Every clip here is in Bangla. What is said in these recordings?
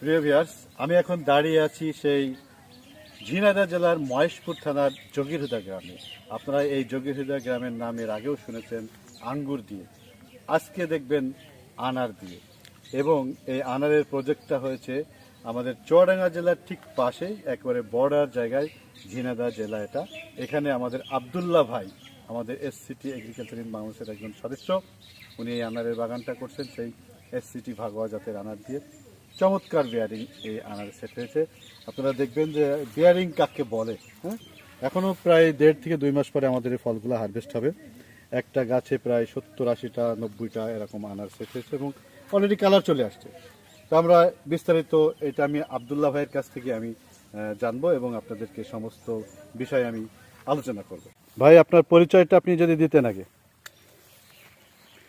প্রিয় ভিয়ার্স আমি এখন দাঁড়িয়ে আছি সেই ঝিনাইদহ জেলার মহেশপুর থানার যোগীরহুদা গ্রামে। আপনারা এই যোগীরহুদা গ্রামের নাম এর আগেও শুনেছেন, আঙ্গুর দিয়ে। আজকে দেখবেন আনার দিয়ে। এবং এই আনারের প্রজেক্টটা হয়েছে আমাদের চুয়াডাঙ্গা জেলার ঠিক পাশেই, একবারে বর্ডার জায়গায় ঝিনাদা জেলা এটা। এখানে আমাদের আবদুল্লাহ ভাই, আমাদের এস সিটি এগ্রিকালচার ইন বাংলাদেশের একজন সদস্য, উনি এই আনারের বাগানটা করছেন, সেই এস সিটি ভাগোয়া জাতের আনার দিয়ে। চমৎকার বিয়ারিং এই আনার সেট হয়েছে। আপনারা দেখবেন যে বিয়ারিং কাকে বলে হ্যাঁ? এখনও প্রায় দেড় থেকে দুই মাস পরে আমাদের এই ফলগুলো হারভেস্ট হবে। একটা গাছে প্রায় সত্তর, আশিটা, নব্বইটা এরকম আনার সেট হয়েছে এবং অলরেডি কালার চলে আসছে। তো আমরা বিস্তারিত এটা আমি আবদুল্লাহ ভাইয়ের কাছ থেকে আমি জানব এবং আপনাদেরকে সমস্ত বিষয় আমি আলোচনা করব। ভাই, আপনার পরিচয়টা আপনি যদি দিতেন আগে।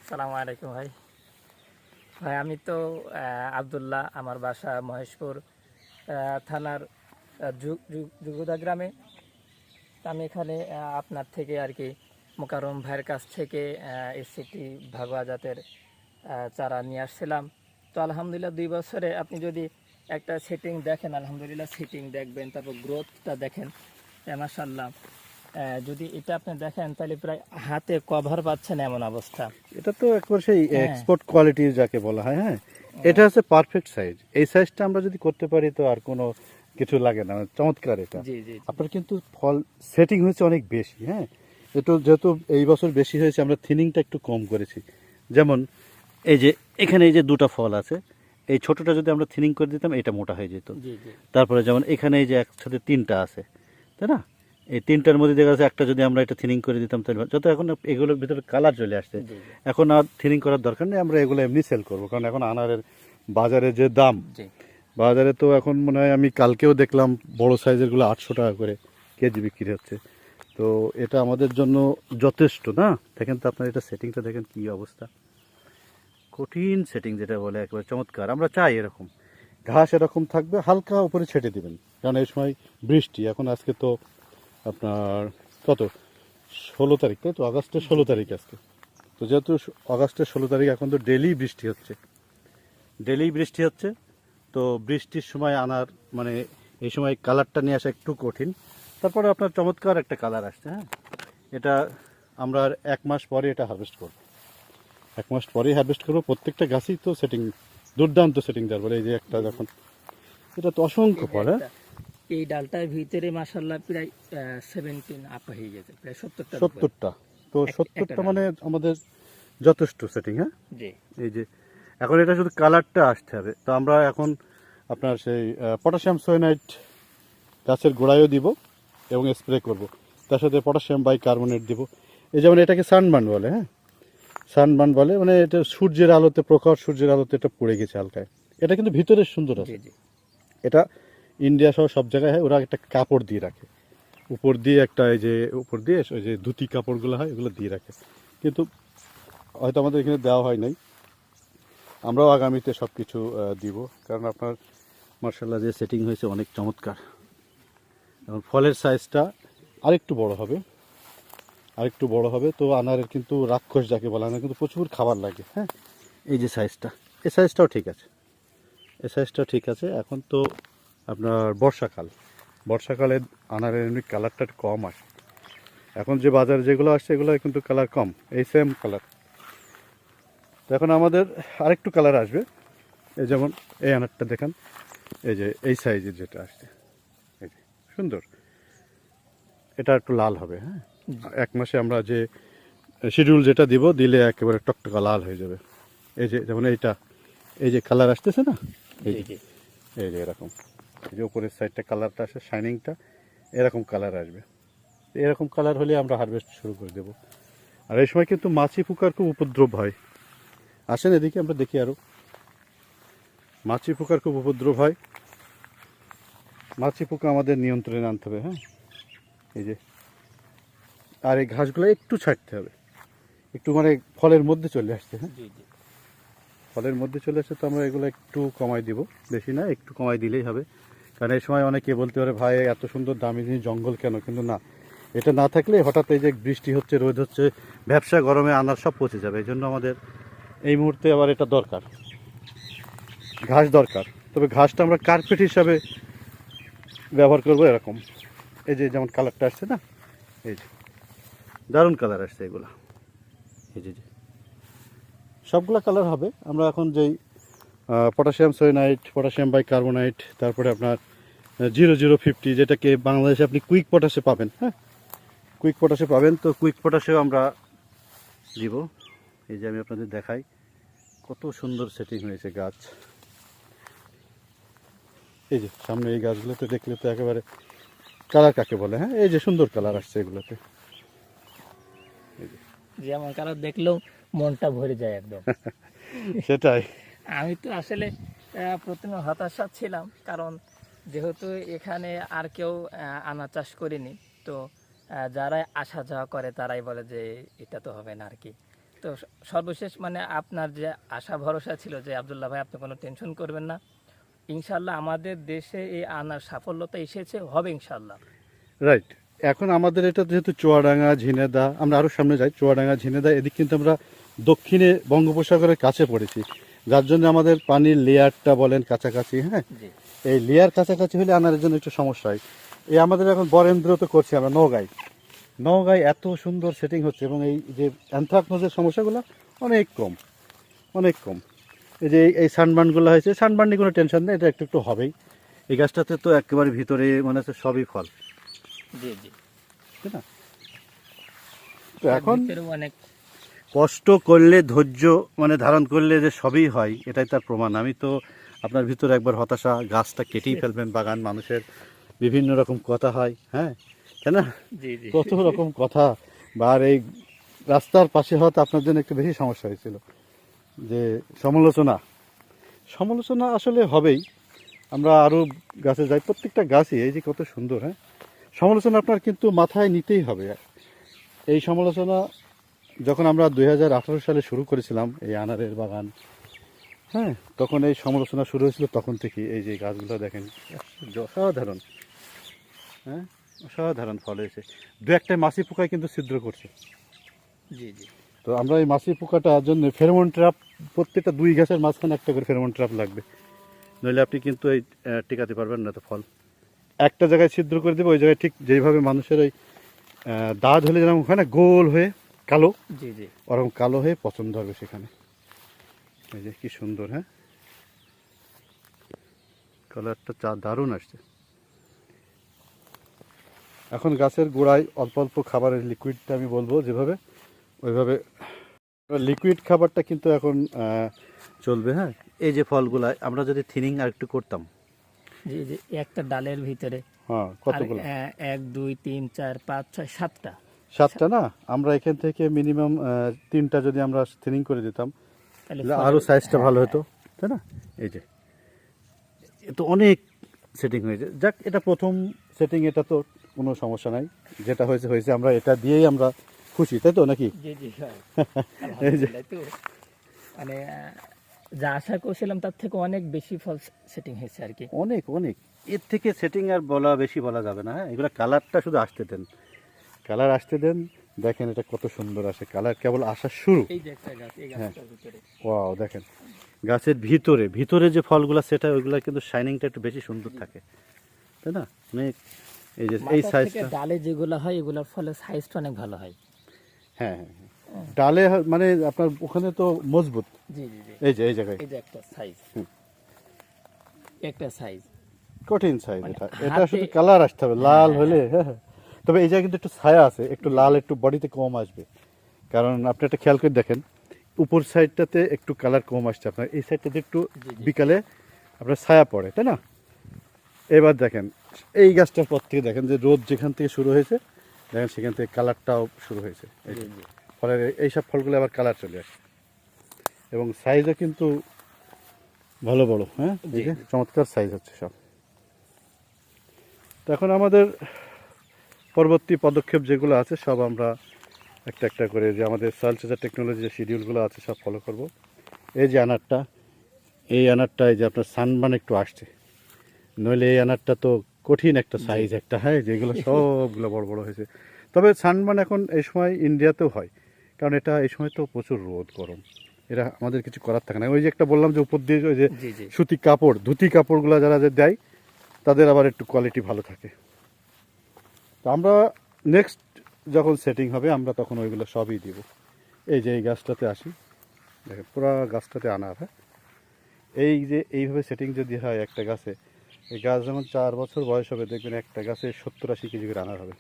সালাম আলাইকুম ভাই। ভাই, আমি তো আবদুল্লাহ আমার বাসা মহেশপুর থানার জুগুদা গ্রামে। আমি এখানে আপনার থেকে আর কি মোকারম ভাইয়ের কাছ থেকে এসিটি ভাগোয়া জাতের চারা নিয়ে আসছিলাম। তো আলহামদুলিল্লাহ দুই বছরে আপনি যদি একটা সেটিং দেখেন, আলহামদুলিল্লাহ সেটিং দেখবেন, তারপর গ্রোথটা দেখেন মাসাল্লাহ যদি এটা আপনি দেখেন তাহলে প্রায় হাতে কভার পাচ্ছেন এমন অবস্থা। এটা তো একবার সেই হ্যাঁ। এক্সপোর্ট কোয়ালিটি যাকে বলা হয় হ্যাঁ? এটা হচ্ছে পারফেক্ট সাইজ এই সাইজটা আমরা যদি করতে পারি তো আর কোনো কিছু লাগে না। চমৎকার এটা। আপনার কিন্তু ফল সেটিং হয়েছে অনেক বেশি হ্যাঁ? একটু যেহেতু এই বছর বেশি হয়েছে আমরা থিনিংটা একটু কম করেছি। যেমন এই যে এখানে এই যে দুটো ফল আছে এই ছোটটা যদি আমরা থিনিং করে দিতাম এটা মোটা হয়ে যেত। জি জি। তারপরে যেমন এখানে এই যে একসাথে তিনটা আছে তাই না? এই তিনটার মধ্যে দেখা যাচ্ছে একটা যদি আমরা এটা থিনিং করে দিতাম তাহলে যত এখন এগুলোর ভিতরে কালার চলে আসছে। এখন আর থিনিং করার দরকার নেই আমরা এগুলো এমনি সেল করব। কারণ এখন আনারের বাজারে যে দাম বাজারে তো এখন মনে হয় আমি কালকেও দেখলাম বড় সাইজেরগুলো আটশো টাকা করে কেজি বিক্রি হচ্ছে। তো এটা আমাদের জন্য যথেষ্ট না? দেখেন তো আপনার এটা সেটিংটা দেখেন কি অবস্থা। কঠিন সেটিং যেটা বলে একেবারে চমৎকার। আমরা চাই এরকম। ঘাস এরকম থাকবে হালকা উপরে ছেটে দিবেন। কারণ এই সময় বৃষ্টি এখন আজকে তো আপনার কত? ষোলো তারিখ, তাই তো? আগস্টের ষোলো তারিখ আজকে। তো যেহেতু আগস্টের ষোলো তারিখ, এখন তো ডেলি বৃষ্টি হচ্ছে। ডেলি বৃষ্টি হচ্ছে, তো বৃষ্টির সময় আনার মানে এই সময় কালারটা নিয়ে আসা একটু কঠিন। তারপরে আপনার চমৎকার একটা কালার আসছে হ্যাঁ? এটা আমরা এক মাস পরে এটা হারভেস্ট করব। এক মাস পরেই হারভেস্ট করব, প্রত্যেকটা গাছই তো সেটিং দুর্দান্ত সেটিং দেওয়ার বলে এই যে একটা যখন, এটা তো অসংখ্য ফল হ্যাঁ? এই ডালটার ভিতরে মাসাল্লাহ প্রায় সেভেন্টিন আপ হয়ে গেছে প্রায় সত্তরটা সত্তরটা। তো সত্তরটা মানে আমাদের যথেষ্ট সেটিং হ্যাঁ? জি। এই যে এখন এটা শুধু কালারটা আসতে হবে। তো আমরা এখন আপনার সেই পটাশিয়াম সোয়েনাইট গাছের গোড়ায়ও দিব এবং স্প্রে করব। তার সাথে পটাশিয়াম বাই কার্বনেট দিব। এই যেমন এটাকে সানবার্ন বলে হ্যাঁ? সানবার্ন বলে মানে এটা সূর্যের আলোতে প্রখর সূর্যের আলোতে এটা পড়ে গেছে হালকায়। এটা কিন্তু ভিতরে সুন্দর আছে। এটা ইন্ডিয়া সহ সব জায়গায় হয়, ওরা একটা কাপড় দিয়ে রাখে। উপর দিয়ে একটা এই যে, উপর দিয়ে ওই যে ধুতি কাপড়গুলো হয় এগুলো দিয়ে রাখে। কিন্তু হয়তো আমাদের এখানে দেওয়া হয় নাই। আমরাও আগামীতে সব কিছু দিব। কারণ আপনার, মার্শাল্লাহ, যে সেটিং হয়েছে অনেক চমৎকার। এবং ফলের সাইজটা আরেকটু বড় হবে। আরেকটু বড় হবে। তো আনারের কিন্তু রাক্ষস যাকে বলা হয় কিন্তু প্রচুর খাবার লাগে হ্যাঁ? এই যে সাইজটা এই সাইজটাও ঠিক আছে। এই সাইজটাও ঠিক আছে। এখন তো আপনার বর্ষাকাল। বর্ষাকালে আনারের এমনি কালারটা একটু কম আসে। এখন যে বাজারে যেগুলো আসছে এগুলো কিন্তু কালার কম। এই সেম কালার তো এখন আমাদের আরেকটু কালার আসবে। এই যেমন এই আনারটা দেখেন। এই যে এই সাইজের যেটা আসছে। এই যে সুন্দর। এটা একটু লাল হবে হ্যাঁ? এক মাসে আমরা যে শিডিউল যেটা দিব দিলে একেবারে টকটকা লাল হয়ে যাবে। এই যে যেমন এইটা। এই যে কালার আসতেছে না? এই যে। এই যে এরকম। যে উপরের সাইডটা কালারটা আসে শাইনিংটা এরকম কালার আসবে। এরকম কালার হলে আমরা হারভেস্ট শুরু করে দেব। আর এই সময় কিন্তু মাছি পোকার খুব উপদ্রব হয়। আসেন এদিকে আমরা দেখি আরও মাছি পোকার খুব উপদ্রব হয়। মাছি পোকা আমাদের নিয়ন্ত্রণে আনতে হবে হ্যাঁ? এই যে আর এই ঘাসগুলো একটু ছাড়তে হবে। একটু মানে ফলের মধ্যে চলে আসছে হ্যাঁ? ফলের মধ্যে চলে আসছে তো আমরা এগুলো একটু কমাই দিব। বেশি না একটু কমাই দিলেই হবে। কারণ এই সময় অনেকে বলতে পারে, ভাই, এত সুন্দর দামি জিনিস জঙ্গল কেন? কিন্তু না, এটা না থাকলে হঠাৎ এই যে বৃষ্টি হচ্ছে, রোদ হচ্ছে, ব্যবসা গরমে আনার সব পচে যাবে। এই জন্য আমাদের এই মুহূর্তে আবার এটা দরকার, ঘাস দরকার। তবে ঘাসটা আমরা কার্পেট হিসাবে ব্যবহার করব এরকম। এই যে যেমন কালারটা আসছে না, এই যে দারুণ কালার আসছে এগুলো। এই যে। সবগুলা কালার হবে। আমরা এখন যেই পটাশিয়াম সোয়েনাইট পটাশিয়াম বাইকার্বনাইট তারপরে আপনার জিরো জিরো ফিফটি যেটাকে বাংলাদেশে আপনি কুইক পটাশে পাবেন হ্যাঁ? কুইক পটাশে পাবেন তো কুইক পটাশেও আমরা দিব। এই যে আমি আপনাদের দেখাই কত সুন্দর সেটিং হয়েছে গাছ। এই যে সামনে এই গাছগুলোতে দেখলে তো একেবারে কালার কাকে বলে হ্যাঁ? এই যে সুন্দর কালার আসছে এগুলোতে। যেমন কালার দেখলেও মনটা ভরে যায় একদম। সেটাই। আমি তো আসলে প্রথমে হতাশা ছিলাম, কারণ যেহেতু এখানে আর কেউ আনা চাষ করিনি, তো যারাই আসা যাওয়া করে তারাই বলে যে এটা তো হবে না আর কি। তো সর্বশেষ মানে আপনার যে আশা, ভরসা ছিল যে, আবদুল্লাহ ভাই, আপনি কোনো টেনশন করবেন না। ইনশাল্লাহ আমাদের দেশে এই আনার সাফল্যতা এসেছে, হবে ইনশাল্লাহ রাইট এখন আমাদের এটা যেহেতু চুয়াডাঙ্গা, ঝিনেদা, আমরা আরও সামনে যাই, চুয়াডাঙ্গা, ঝিনেদা, এদিক কিন্তু আমরা দক্ষিণে বঙ্গোপসাগরের কাছে পড়েছি। যার জন্য আমাদের পানির লেয়ারটা বলেন কাছাকাছি হ্যাঁ? এই লেয়ার কাছাকাছি হলে আনারের জন্য একটু সমস্যা হয়। এই আমাদের এখন বরেন্দ্র তো করছি আমরা নওগাঁয়। নওগাঁয় এত সুন্দর সেটিং হচ্ছে এবং এই যে অ্যান্থ্রাকনোজের সমস্যাগুলো অনেক কম অনেক কম। এই যে এই- এই সানবার্নগুলো হয়েছে সানবার্ন নিয়ে কোনো টেনশন নেই এটা একটু একটু হবেই। এই গাছটাতে তো একেবারে ভিতরে মনে হচ্ছে সবই ফল। জি জি। তাই না? তো এখন অনেক কষ্ট করলে ধৈর্য মানে ধারণ করলে যে সবই হয় এটাই তার প্রমাণ। আমি তো আপনার ভিতরে একবার হতাশা গাছটা কেটেই ফেলবেন বাগান মানুষের বিভিন্ন রকম কথা হয় হ্যাঁ? তাই না? কত রকম কথা। বা এই রাস্তার পাশে হয়তো আপনার জন্য একটু বেশি সমস্যা হয়েছিল যে সমালোচনা। সমালোচনা আসলে হবেই। আমরা আরও গাছে যাই প্রত্যেকটা গাছই এই যে কত সুন্দর হ্যাঁ? সমালোচনা আপনার কিন্তু মাথায় নিতেই হবে। এই সমালোচনা যখন আমরা দু হাজার আঠারো সালে শুরু করেছিলাম এই আনারের বাগান হ্যাঁ তখন এই সমালোচনা শুরু হয়েছিল তখন থেকে এই যে গাছগুলো দেখেন অসাধারণ হ্যাঁ অসাধারণ ফল হয়েছে। দু একটা মাছি পোকায় কিন্তু ছিদ্র করছে। জি জি। তো আমরা এই মাছি পোকাটার জন্য ফেরোমন ট্র্যাপ প্রত্যেকটা দুই গাছের মাঝখানে একটা করে ফেরোমন ট্র্যাপ লাগবে। নইলে আপনি কিন্তু এই টিকাতে পারবেন না তো ফল। একটা জায়গায় ছিদ্র করে দেবে ওই জায়গায় ঠিক যেইভাবে মানুষের ওই দাঁত হলে যেরকম ওখানে গোল হয়ে কালো? জি জি। ওরকম কালো হয়ে পছন্দ হবে সেখানে। এই যে কি সুন্দর হ্যাঁ? কালারটা চা দারুণ আসছে। এখন গাছের গোড়ায় অল্প অল্প খাবারের লিকুইডটা আমি বলব যেভাবে ওইভাবে। লিকুইড খাবারটা কিন্তু এখন চলবে হ্যাঁ? এই যে ফলগুলা আমরা যদি থিনিং আর একটু করতাম। জি জি একটা ডালের ভিতরে। হ্যাঁ কতগুলো? এক দুই তিন চার পাঁচ ছয় সাতটা। সাতটা না আমরা এখান থেকে মিনিমাম তিনটা যদি আমরা থিনিং করে দিতাম আরও সাইজটা হ্যাঁ, ভালো হ্যাঁ। হতো তাই না? এই যে। এ তো অনেক সেটিং হয়েছে। যাক এটা প্রথম সেটিং এটা তো কোনো সমস্যা নাই। যেটা হয়েছে হয়েছে। আমরা এটা দিয়েই আমরা খুশি তাই তো নাকি? হ্যাঁ। এই যে। মানে যা আশা করছিলাম তার থেকে অনেক বেশি ফল সেটিং হয়েছে আর কি। অনেক অনেক। এর থেকে সেটিং আর বলা বেশি বলা যাবে না হ্যাঁ? এগুলো কালারটা শুধু আসতে দেন। কালার আসতে দেন দেখেন এটা কত সুন্দর আসে কালার কেবল আসার শুরু। হ্যাঁ। ওয়াও দেখেন। গাছের ভিতরে ভিতরে যে ফলগুলো সেটা ওইগুলো কিন্তু শাইনিংটা একটু বেশি সুন্দর থাকে। তাই না? অনেক এই যে এই সাইজটা ডালে যেগুলো হয় এগুলোর ফলে সাইজটা অনেক ভালো হয়। হ্যাঁ হ্যাঁ হ্যাঁ। ডালে মানে আপনার ওখানে তো মজবুত। জি জি জি। এই যে এই জায়গায়। এই যে একটা সাইজ। একটা সাইজ কঠিন সাইজ মানে এটা। এটা শুধু কালার আসতে হবে লাল হলে হ্যাঁ হ্যাঁ। তবে এই জায়গায় কিন্তু একটু ছায়া আছে একটু লাল একটু বডিতে কম আসবে। কারণ আপনি একটা খেয়াল করে দেখেন উপর সাইডটাতে একটু কালার কম আসছে আপনার এই সাইডটাতে একটু। বিকালে আপনার ছায়া পড়ে তাই না? এবার দেখেন এই গাছটার পর থেকে দেখেন যে রোদ যেখান থেকে শুরু হয়েছে দেখেন সেখান থেকে কালারটাও শুরু হয়েছে। ফলের এইসব ফলগুলো আবার কালার চলে আসে। এবং সাইজও কিন্তু ভালো বড় হ্যাঁ? চমৎকার সাইজ হচ্ছে সব। তো এখন আমাদের পরবর্তী পদক্ষেপ যেগুলো আছে সব আমরা একটা একটা করে যে আমাদের সয়েল চার্জার টেকনোলজি যে শিডিউলগুলো আছে সব ফলো করব। এই যে আনারটা এই আনারটা এই যে আপনার সানবান একটু আসছে। নইলে এই আনারটা তো কঠিন একটা সাইজ একটা হ্যাঁ যেগুলো সবগুলো বড় বড় হয়েছে। তবে সানবান এখন এই সময় ইন্ডিয়াতেও হয় কারণ এটা এই সময় তো প্রচুর রোদ গরম। এরা আমাদের কিছু করার থাকে না। ওই যে একটা বললাম যে উপর দিয়ে ওই যে সুতি কাপড় ধুতি কাপড়গুলো যারা যে দেয় তাদের আবার একটু কোয়ালিটি ভালো থাকে। আমরা নেক্সট যখন সেটিং হবে আমরা তখন ওইগুলো সবই দিব। এই যে এই গাছটাতে আসি দেখেন পুরো গাছটাতে আনার হ্যাঁ? এই যে এইভাবে সেটিং যদি হয় একটা গাছে এই গাছ যেমন চার বছর বয়স হবে দেখবেন একটা গাছে সত্তর আশি কেজি করে আনার হবে।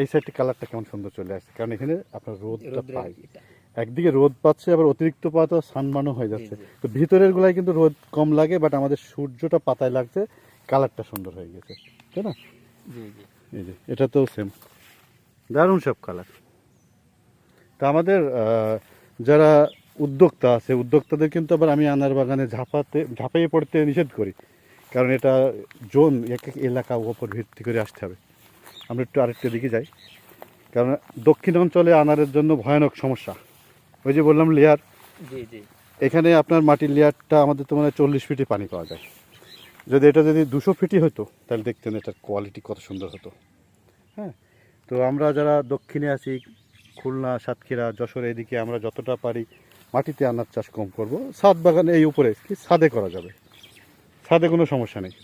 এই সাইডটি কালারটা কেমন সুন্দর চলে আসছে কারণ এখানে আপনার রোদটা পাই একদিকে রোদ পাচ্ছে আবার অতিরিক্ত পাওয়া তো সানমানও হয়ে যাচ্ছে। তো ভিতরের গুলাই কিন্তু রোদ কম লাগে বাট আমাদের সূর্যটা পাতায় লাগছে কালারটা সুন্দর হয়ে গেছে তাই না? এই যে এটা তো সেম দারুণ সব কালার তা আমাদের যারা উদ্যোক্তা আছে উদ্যোক্তাদের কিন্তু আবার আমি আনার বাগানে ঝাঁপাতে ঝাঁপিয়ে পড়তে নিষেধ করি। কারণ এটা জোন এক এক এলাকা ওপর ভিত্তি করে আসতে হবে। আমরা একটু আরেকটা দিকে যাই। কারণ দক্ষিণ অঞ্চলে আনারের জন্য ভয়ানক সমস্যা। ওই যে বললাম লেয়ার এখানে আপনার মাটির লেয়ারটা আমাদের তো মানে চল্লিশ ফিটে পানি পাওয়া যায়। যদি এটা যদি দুশো ফিটই হতো তাহলে দেখতেন এটার কোয়ালিটি কত সুন্দর হতো। হ্যাঁ? তো আমরা যারা দক্ষিণে আছি খুলনা সাতক্ষীরা যশোর এদিকে আমরা যতটা পারি মাটিতে আনার চাষ কম করব। ছাদ বাগানে এই উপরে কি ছাদে করা যাবে। ছাদে কোনো সমস্যা নেই।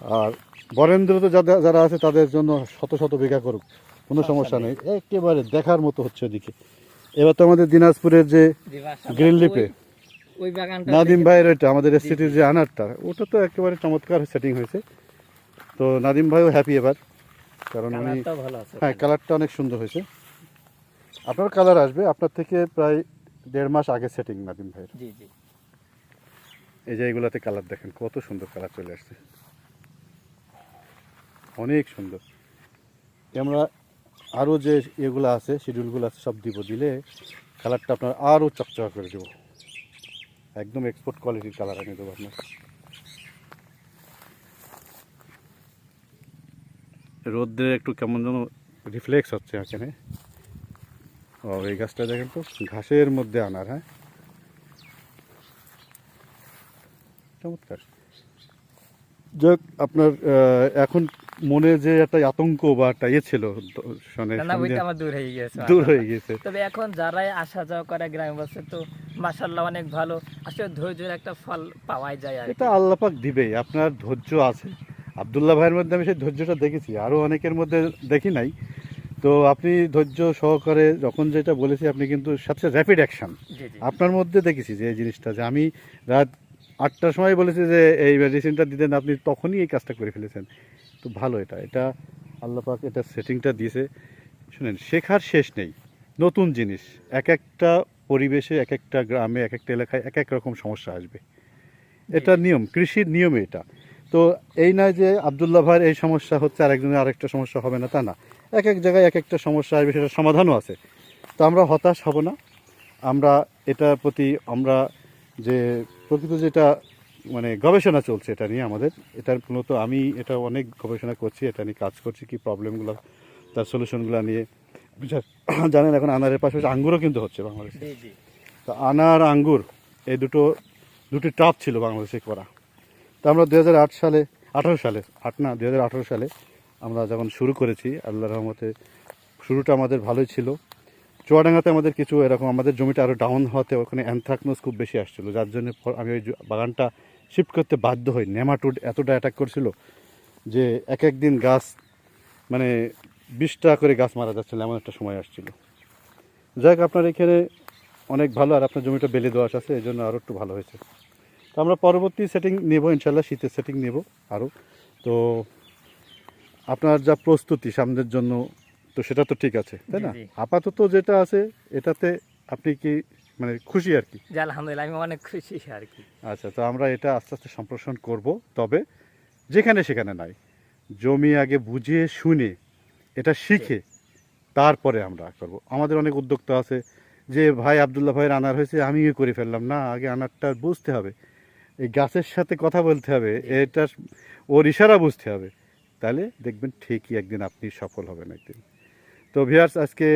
আর বরেন্দ্র তো যাদের যারা আছে তাদের জন্য শত শত বিঘা করুক কোনো সমস্যা নেই। একেবারে দেখার মতো হচ্ছে ওদিকে। এবার তো আমাদের দিনাজপুরের যে গ্রিন লিপে ওই- বাগানটা নাদিম ভাইয়ের ওইটা আমাদের এসিটির যে আনারটা ওটা তো একেবারে চমৎকার সেটিং হয়েছে। তো নাদিম ভাইও হ্যাপি এবার কারণ উনি আছে। হ্যাঁ কালারটা অনেক সুন্দর হয়েছে। আপনার কালার আসবে আপনার থেকে প্রায় দেড় মাস আগে সেটিং নাদিম ভাইয়ের। জি জি। এই যে এগুলাতে কালার দেখেন কত সুন্দর কালার চলে আসছে। অনেক সুন্দর। আমরা আরও যে এগুলো আছে শিডিউলগুলো আছে সব দিব দিলে কালারটা আপনার আরও চকচকা করে দেবো। একদম এক্সপোর্ট কোয়ালিটির কালার এনে দেবো আপনার। রোদ্রের একটু কেমন যেন রিফ্লেক্স হচ্ছে এখানে। ও এই গাছটা দেখেন তো ঘাসের মধ্যে আনার হ্যাঁ? চমৎকার। যাক আপনার আহ, এখন মনে যে একটা আতঙ্ক বা একটা ইয়ে ছিল দূর হয়ে গেছে দূর হয়ে গেছে তবে এখন যারাই আসা যাওয়া করে গ্রামে বসে তো মাশাল্লাহ অনেক ভালো। আসলে ধৈর্যের একটা ফল পাওয়াই যায় আর এটা আল্লাপাক দিবেই আপনার ধৈর্য আছে। আবদুল্লাহ ভাইয়ের মধ্যে আমি সেই ধৈর্যটা দেখেছি আরও অনেকের মধ্যে দেখি নাই। তো আপনি ধৈর্য সহকারে যখন যেটা বলেছি আপনি কিন্তু সবচেয়ে র্যাপিড অ্যাকশন আপনার মধ্যে দেখেছি যে এই জিনিসটা যে আমি রাত আটটার সময় বলেছি যে এই মেডিসিনটা দিতেন আপনি তখনই এই কাজটা করে ফেলেছেন। তো ভালো এটা এটা আল্লাপাক এটা সেটিংটা দিয়েছে। শুনেন শেখার শেষ নেই। নতুন জিনিস এক একটা পরিবেশে এক একটা গ্রামে এক একটা এলাকায় এক এক রকম সমস্যা আসবে। এটা নিয়ম কৃষির নিয়ম এটা। তো এই নয় যে আবদুল্লাহ ভাইয়ের এই সমস্যা হচ্ছে আর একজনের আরেকটা সমস্যা হবে না তা না। এক এক জায়গায় এক একটা সমস্যা আসবে সেটার সমাধানও আছে। তো আমরা হতাশ হব না। আমরা এটার প্রতি আমরা যে প্রকৃত যেটা মানে গবেষণা চলছে এটা নিয়ে আমাদের এটার মূলত আমি এটা অনেক গবেষণা করছি এটা নিয়ে কাজ করছি কি প্রবলেমগুলো তার সলিউশনগুলো নিয়ে। যা- জানেন এখন আনারের পাশাপাশি আঙ্গুরও কিন্তু হচ্ছে বাংলাদেশে। তো আনার আঙ্গুর এই দুটো দুটি টাপ ছিল বাংলাদেশে করা। তো আমরা দু হাজার আট সালে আঠারো সালে আট না দু সালে আমরা যখন শুরু করেছি আল্লাহ রহমতে শুরুটা আমাদের ভালোই ছিল। চুয়াডাঙ্গাতে আমাদের কিছু এরকম আমাদের জমিটা আরও ডাউন হওয়াতে ওখানে অ্যানথ্রাকনোস খুব বেশি আসছিল যার জন্য আমি ওই বাগানটা শিফট করতে বাধ্য হই। নেমাটুড এতটা অ্যাটাক করছিল যে এক এক দিন গাছ মানে বিশটা করে গাছ মারা যাচ্ছিল এমন একটা সময় আসছিল। যাই হোক আপনার এখানে অনেক ভালো আর আপনার জমিটা বেলে দেওয়া আছে এই জন্য আরও একটু ভালো হয়েছে। তো আমরা পরবর্তী সেটিং নেব ইনশাল্লাহ শীতের সেটিং নেব আরও তো আপনার যা প্রস্তুতি সামনের জন্য তো সেটা তো ঠিক আছে তাই না। আপাতত যেটা আছে এটাতে আপনি কি মানে খুশি আর কি? আলহামদুলিল্লাহ আমি অনেক খুশি আর কি। আচ্ছা তো আমরা এটা আস্তে আস্তে সম্প্রসারণ করব তবে যেখানে সেখানে নাই। জমি আগে বুঝিয়ে শুনে এটা শিখে তারপরে আমরা করব। আমাদের অনেক উদ্যোক্তা আছে যে ভাই আবদুল্লাহ ভাইয়ের আনার হয়েছে আমিও করে ফেললাম। না আগে আনারটা বুঝতে হবে। এই গাছের সাথে কথা বলতে হবে এটা ওর ইশারা বুঝতে হবে। তাহলে দেখবেন ঠিকই একদিন আপনি সফল হবেন একদিন। তো ভিয়ার্স আজকে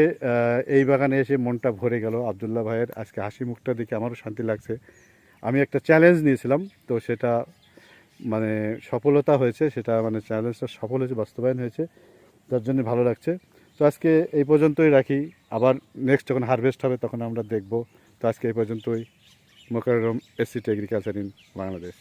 এই বাগানে এসে মনটা ভরে গেল। আবদুল্লাহ ভাইয়ের আজকে হাসি মুখটা দেখে আমারও শান্তি লাগছে। আমি একটা চ্যালেঞ্জ নিয়েছিলাম তো সেটা মানে সফলতা হয়েছে সেটা মানে চ্যালেঞ্জটা সফল হয়েছে বাস্তবায়ন হয়েছে। যার জন্য ভালো লাগছে। তো আজকে এই পর্যন্তই রাখি। আবার নেক্সট যখন হারভেস্ট হবে তখন আমরা দেখব। তো আজকে এই পর্যন্তই। Mokarram ACT agriculture in Bangladesh